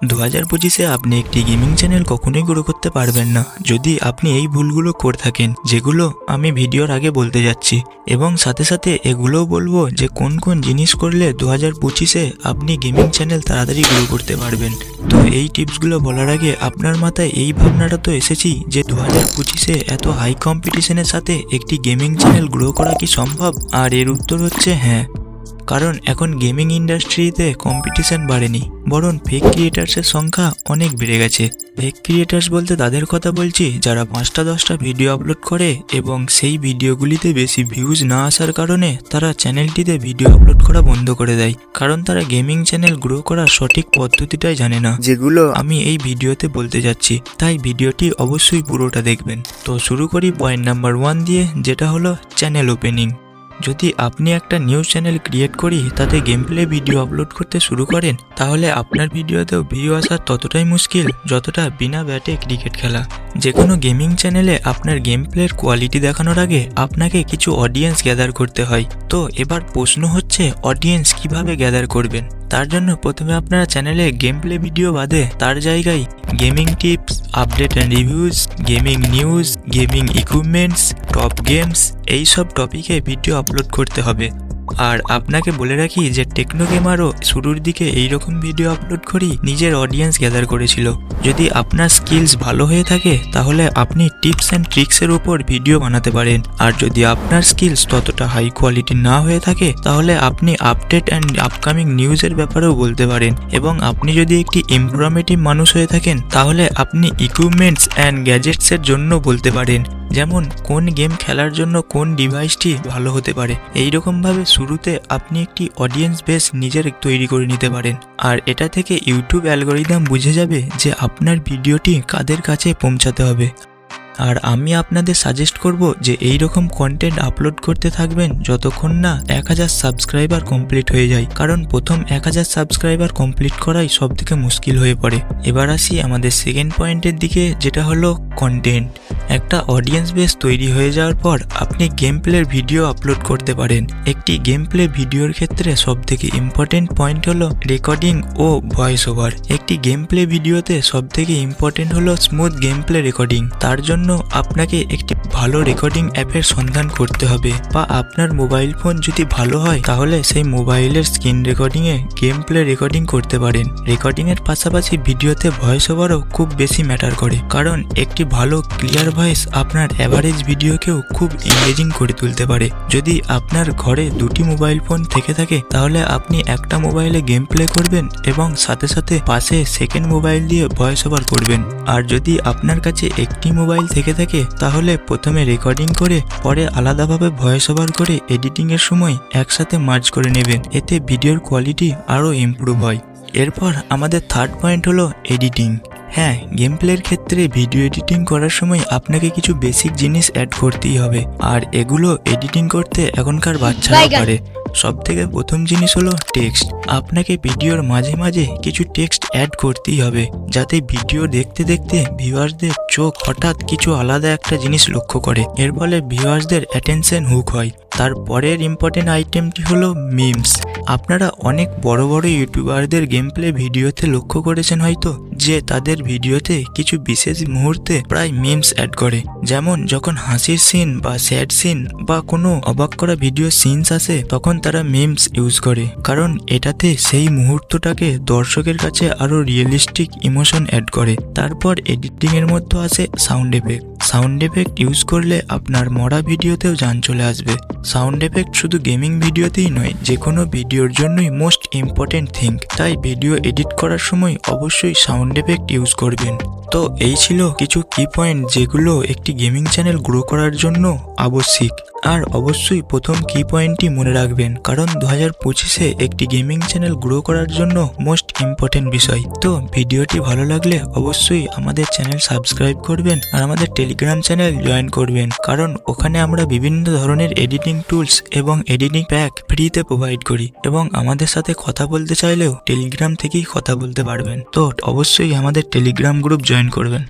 দু হাজার পঁচিশে আপনি একটি গেমিং চ্যানেল কখনোই গ্রো করতে পারবেন না। যদি আপনি এই ভুলগুলো করে থাকেন, যেগুলো আমি ভিডিওর আগে বলতে যাচ্ছি, এবং সাথে সাথে এগুলোও বলব যে কোন কোন জিনিস করলে দু হাজার পঁচিশে আপনি গেমিং চ্যানেল তাড়াতাড়ি গ্রো করতে পারবেন। তো এই টিপসগুলো বলার আগে আপনার মাথায় এই ভাবনাটা তো এসেছি যে দু হাজার পঁচিশে এত হাই কম্পিটিশনের সাথে একটি গেমিং চ্যানেল গ্রো করা কি সম্ভব? আর এর উত্তর হচ্ছে হ্যাঁ। কারণ এখন গেমিং ইন্ডাস্ট্রিতে কম্পিটিশন বাড়েনি বরং ফেক ক্রিয়েটার্সের সংখ্যা অনেক বেড়ে গেছে। ফেক ক্রিয়েটার্স বলতে তাদের কথা বলছি যারা পাঁচটা দশটা ভিডিও আপলোড করে এবং সেই ভিডিওগুলিতে বেশি ভিউজ না আসার কারণে তারা চ্যানেলটিতে ভিডিও আপলোড করা বন্ধ করে দেয়। কারণ তারা গেমিং চ্যানেল গ্রো করার সঠিক পদ্ধতিটাই জানে না। যেগুলো আমি এই ভিডিওতে বলতে যাচ্ছি তাই ভিডিওটি অবশ্যই পুরোটা দেখবেন। তো শুরু করি পয়েন্ট নাম্বার ওয়ান দিয়ে যেটা হলো চ্যানেল ওপেনিং যদি আপনি একটা নিউজ চ্যানেল ক্রিয়েট করি, তাতে গেম প্লে ভিডিও আপলোড করতে শুরু করেন, তাহলে আপনার ভিডিওতেও ভিউ আসার ততটাই মুশকিল, যতটা বিনা ব্যাটে ক্রিকেট খেলা। যে কোনো গেমিং চ্যানেলে আপনার গেম প্লের কোয়ালিটি দেখানোর আগে আপনাকে কিছু অডিয়েন্স গ্যাদার করতে হয়। তো এবার প্রশ্ন হচ্ছে অডিয়েন্স কীভাবে গ্যাদার করবেন? তার জন্য প্রথমে আপনারা চ্যানেলে গেম প্লে ভিডিও বাদে তার জায়গায় gaming tips update and reviews gaming news gaming equipments top games এই সব টপিকে ভিডিও আপলোড করতে হবে। আর আপনাকে বলে রাখি যে টেকনো গেমারও শুরুর দিকে এই রকম ভিডিও আপলোড করি নিজের অডিয়েন্স গ্যাদার করেছিল। যদি আপনার স্কিলস ভালো হয়ে থাকে, তাহলে আপনি টিপস অ্যান্ড ট্রিক্সের উপর ভিডিও বানাতে পারেন। আর যদি আপনার স্কিলস ততটা হাই কোয়ালিটি না হয়ে থাকে, তাহলে আপনি আপডেট অ্যান্ড আপকামিং নিউজের ব্যাপারেও বলতে পারেন। এবং আপনি যদি একটি ইনফরমেটিভ মানুষ হয়ে থাকেন, তাহলে আপনি ইকুইপমেন্টস অ্যান্ড গ্যাজেটসের জন্য বলতে পারেন। যেমন কোন গেম খেলার জন্য কোন ডিভাইসটি ভালো হতে পারে। এই রকমভাবে শুরুতে আপনি একটি অডিয়েন্স বেস নিজের তৈরি করে নিতে পারেন। আর এটা থেকে ইউটিউব অ্যালগোরিদম বুঝে যাবে যে আপনার ভিডিওটি কাদের কাছে পৌঁছাতে হবে। আর আমি আপনাদের সাজেস্ট করব যে এই রকম কন্টেন্ট আপলোড করতে থাকবেন যতক্ষণ না এক হাজার সাবস্ক্রাইবার কমপ্লিট হয়ে যায়। কারণ প্রথম এক হাজার সাবস্ক্রাইবার কমপ্লিট করাই সব থেকে মুশকিল হয়ে পড়ে। এবার আসি আমাদের সেকেন্ড পয়েন্টের দিকে, যেটা হলো কন্টেন্ট একটা অডিয়েন্স বেস তৈরি হয়ে যাওয়ার পর আপনি গেম প্লের ভিডিও আপলোড করতে পারেন। একটি গেম প্লে ভিডিওর ক্ষেত্রে সব থেকে ইম্পর্টেন্ট পয়েন্ট হলো রেকর্ডিং ও ভয়েস ওভার একটি গেম প্লে ভিডিওতে সব থেকে ইম্পর্টেন্ট হলো স্মুথ গেম প্লে রেকর্ডিং তার জন্য আপনাকে একটি ভালো রেকর্ডিং অ্যাপের সন্ধান করতে হবে। বা আপনার মোবাইল ফোন যদি ভালো হয়, তাহলে সেই মোবাইলের স্ক্রিন রেকর্ডিংয়ে গেম প্লে রেকর্ডিং করতে পারেন। রেকর্ডিংয়ের পাশাপাশি ভিডিওতে ভয়েস ওভারও খুব বেশি ম্যাটার করে। কারণ একটি ভালো ক্লিয়ার ভয়েস আপনার অ্যাভারেজ ভিডিওকেও খুব এঙ্গেজিং করে তুলতে পারে। যদি আপনার ঘরে দুটি মোবাইল ফোন থেকে থাকে, তাহলে আপনি একটা মোবাইলে গেম প্লে করবেন এবং সাথে সাথে পাশে সেকেন্ড মোবাইল দিয়ে ভয়েস ওভার করবেন। আর যদি আপনার কাছে একটি মোবাইল থেকে থাকে, তাহলে প্রথমে রেকর্ডিং করে, পরে আলাদাভাবে ভয়েস ওভার করে এডিটিংয়ের সময় একসাথে মার্জ করে নেবেন। এতে ভিডিওর কোয়ালিটি আরও ইমপ্রুভ হয়। এরপর আমাদের থার্ড পয়েন্ট হলো এডিটিং হ্যাঁ গেম প্লের ক্ষেত্রে ভিডিও এডিটিং করার সময় আপনাকে কিছু বেসিক জিনিস অ্যাড করতেই হবে। আর এগুলো এডিটিং করতে এখনকার বাচ্চারা। পারে। সব থেকে প্রথম জিনিস হলো টেক্সট আপনাকে ভিডিওর মাঝে মাঝে কিছু টেক্সট অ্যাড করতেই হবে যাতে ভিডিও দেখতে দেখতে ভিউয়ার্সদের চোখ হঠাৎ কিছু আলাদা একটা জিনিস লক্ষ্য করে। এর ফলে ভিউয়ার্সদের অ্যাটেনশন হুক হয়। তারপরের ইম্পর্টেন্ট আইটেমটি হলো মিমস আপনারা অনেক বড় বড় ইউটিউবারদের গেম প্লে ভিডিওতে লক্ষ্য করেছেন হয়তো, যে তাদের ভিডিওতে কিছু বিশেষ মুহূর্তে প্রায় মিমস অ্যাড করে। যেমন যখন হাসির সিন বা স্যাড সিন বা কোনো অবাক করা ভিডিও সিনস আসে, তখন তারা মিমস ইউজ করে। কারণ এটাতে সেই মুহূর্তটাকে দর্শকের কাছে আরও রিয়েলিস্টিক ইমোশন অ্যাড করে। তারপর এডিটিংয়ের মধ্যে আসে sound effect sound effect use করলে আপনার মরা ভিডিওতেও যান চলে আসবে। সাউন্ড এফেক্ট শুধু গেমিং ভিডিওতেই নয় যে কোনো ভিডিওর জন্যই মোস্ট ইম্পর্টেন্ট থিং তাই ভিডিও এডিট করার সময় অবশ্যই সাউন্ড এফেক্ট ইউজ করবেন। তো এই ছিল কিছু কি পয়েন্ট যেগুলো একটি গেমিং চ্যানেল গ্রো করার জন্য আবশ্যিক। আর অবশ্যই প্রথম কি পয়েন্টটি মনে রাখবেন, কারণ দু হাজার পঁচিশে একটি গেমিং চ্যানেল গ্রো করার জন্য মোস্ট ইম্পর্টেন্ট বিষয়। তো ভিডিওটি ভালো লাগলে অবশ্যই আমাদের চ্যানেল সাবস্ক্রাইব করবেন আর আমাদের টেলিগ্রাম চ্যানেল জয়েন করবেন, কারণ ওখানে আমরা বিভিন্ন ধরনের এডিটিং টুলস এবং এডিটিং প্যাক ফ্রিতে প্রোভাইড করি এবং আমাদের সাথে কথা বলতে চাইলেও টেলিগ্রাম থেকেই কথা বলতে পারবেন। তো অবশ্যই আমাদের টেলিগ্রাম গ্রুপ জয়েন করবেন।